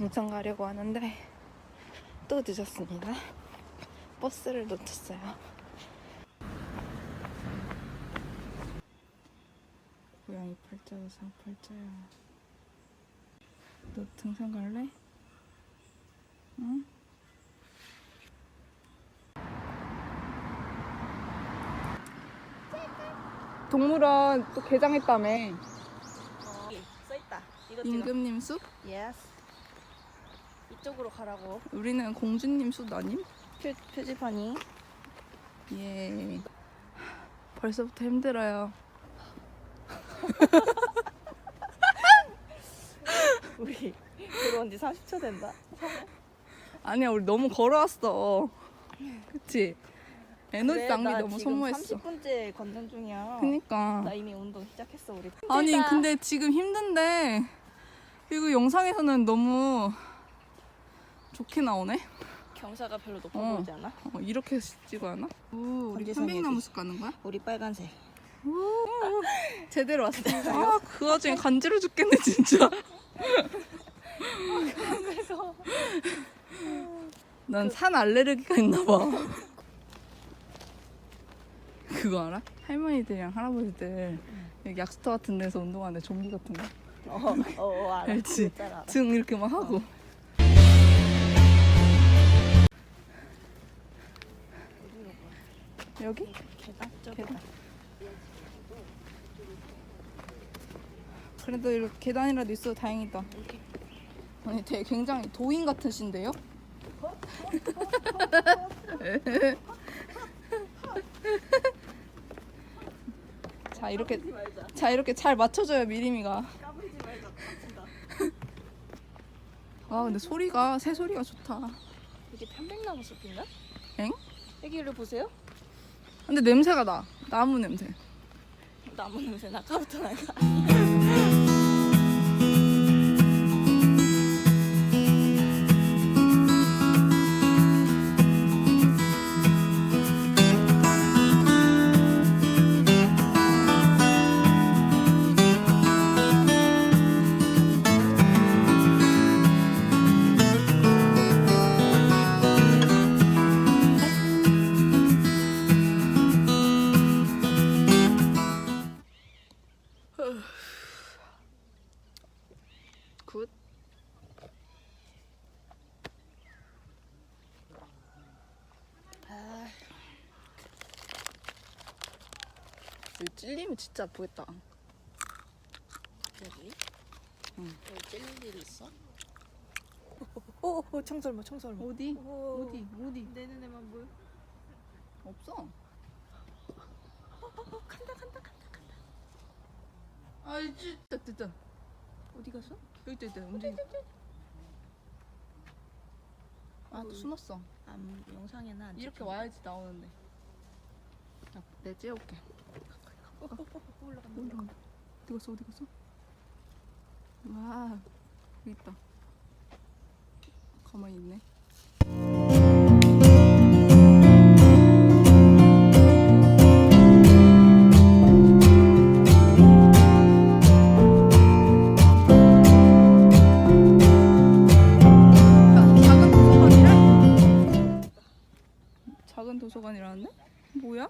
정상 가려고 하는데 또 늦었습니다. 버스를 놓쳤어요. 고양이 팔자 우상 팔자야. 너 등산 갈래? 응? 동물원 또 개장했다며. 써있다. 이거 임금님 숲? 예스. 이쪽으로 가라고. 우리는 공주님 숲 아님? 표, 표지판이. 예. 벌써부터 힘들어요. 우리 들어온 지 30초 된다. 아니야, 우리 너무 걸어왔어. 그치? 에너지 그래, 낭비 나 너무 지금 소모했어. 30분째 건전 중이야. 그니까. 나 이미 운동 시작했어 우리. 아니, 힘들다. 근데 지금 힘든데, 이거 영상에서는 너무 좋게 나오네? 경사가 별로 높아 어. 보이지 않아? 어, 이렇게 찍어야 하나? 오, 우리 편백나무 숲 가는 거야? 우리 빨간색. 제대로 왔어. 아, 그 와중에 간지러 죽겠네, 진짜. 난산 알레르기가 있나 봐. 그거 알아? 할머니들이랑 할아버지들 여기 약수터 같은 데서 운동하는데 좀비 같은 거. 어, 어, 어 알아. 알지? 알아. 등 이렇게 막 하고. 여기? 계단 쪽. 계단. 그래도 이렇게 계단이라도 있어도 다행이다. 아니 되게 굉장히 도인 같으신데요? 자 이렇게 자 이렇게 잘 맞춰줘요. 다친다. 아 근데 소리가 새 소리가 좋다. 이게 편백나무 숲인가? 엥? 여기를 보세요. 근데 냄새가 나. 나무 냄새. 나무 냄새 나까부터 나가. 여기 찔리면 진짜 아프겠다. 여기? 응. 여기 찔릴 일 있어? 오, 오, 청설모, 청설모. 어디? 오. 어디? 어디? 내 눈에만 보여. 없어. 간다 간다 간다 간다. 아이 진짜 진짜. 어디 갔어? 여기 있다 있다 움직이. 아 또 숨었어. 아, 음, 영상에는 안 이렇게 찍혀. 와야지 나오는데. 야, 내 찌어올게. 어, 어, 어, 올라간다. 올라간다. 어디 갔어 어디 갔어? 와 여기 있다. 가만히 있네. 작은 도서관이라는데? 뭐야?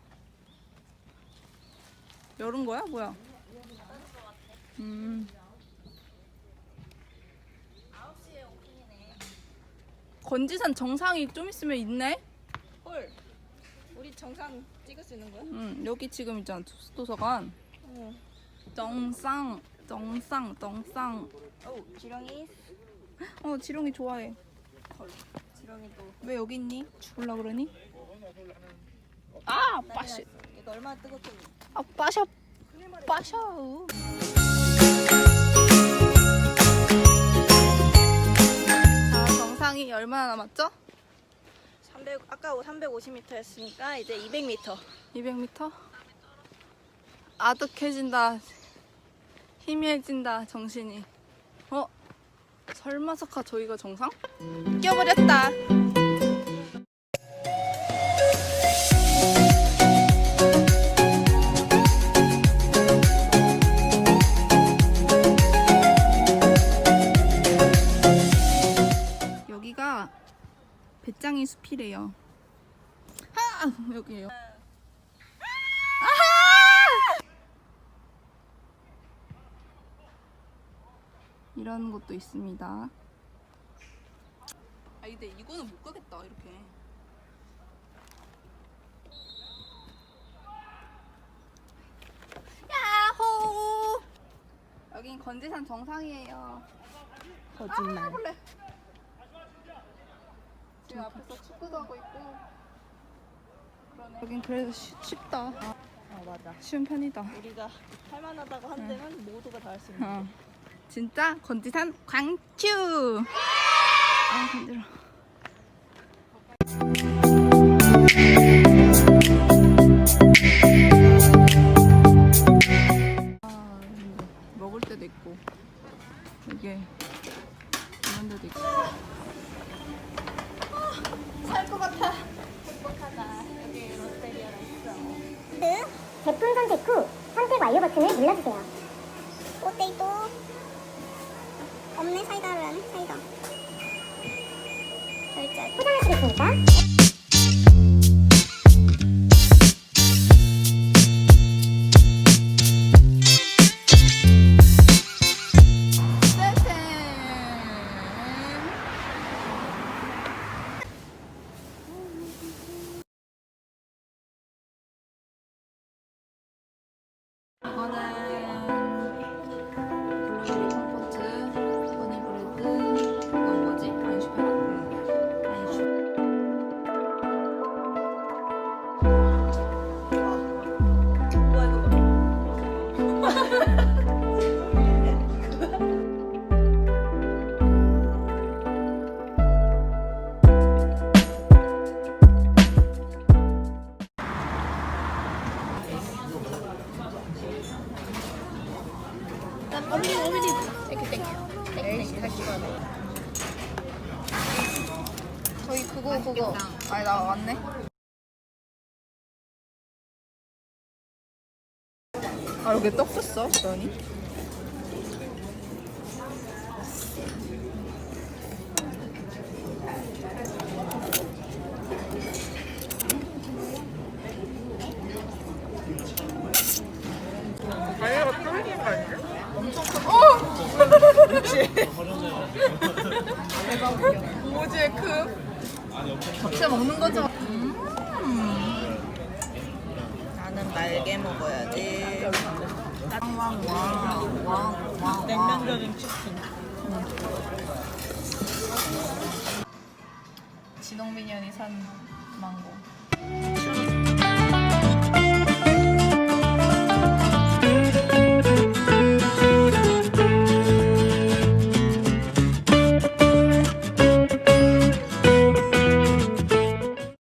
열은 거야? 뭐야? 음. 건지산 정상이 좀 있으면 있네? 헐. 우리 정상 찍을 수 있는 거야? 응, 여기 지금 있잖아, 도- 도서관. 응. 정상, 정상, 정상. 오, 지렁이. 어, 지룡이 좋아해. 지렁이도. 왜 여기 있니? 죽을라 그러니? 아, 빠시. 이거 얼마나 뜨겁게. 아, 빠셔. 빠셔. 자, 정상이 얼마나 남았죠? 300 아까 350m 했으니까 이제 200m. 200m? 아득해진다. 희미해진다, 정신이. 어? 설마 석하 저희가 정상? 껴버렸다. 어디예요? 아 여기예요. 이런 곳도 있습니다. 아 근데 이거는 못 가겠다 이렇게. 야호! 여긴 건지산 정상이에요. 거짓말. 아, 볼래. 지금 앞에서 축구도 하고 있고. 그러네. 여긴 그래도 쉬, 쉽다. 어 맞아. 쉬운 편이다. 우리가 할만하다고 한 데는 모두가 다 할 수 있는. 어. 진짜 건지산 광추. 아 힘들어. 완료 버튼을 눌러주세요. 꽃데이도 없네 사이다는 사이다. 결제 포장하시겠습니까? 저희 그거 그거. 아니 나 왔네. 아 여기 떡 줬어 그러니? 오지의 큼. 잡채 먹는 거죠? 나는 날개 먹어야지. 왕왕왕왕왕. 냉면적인 치킨. 진홍민이 형이 산 망고.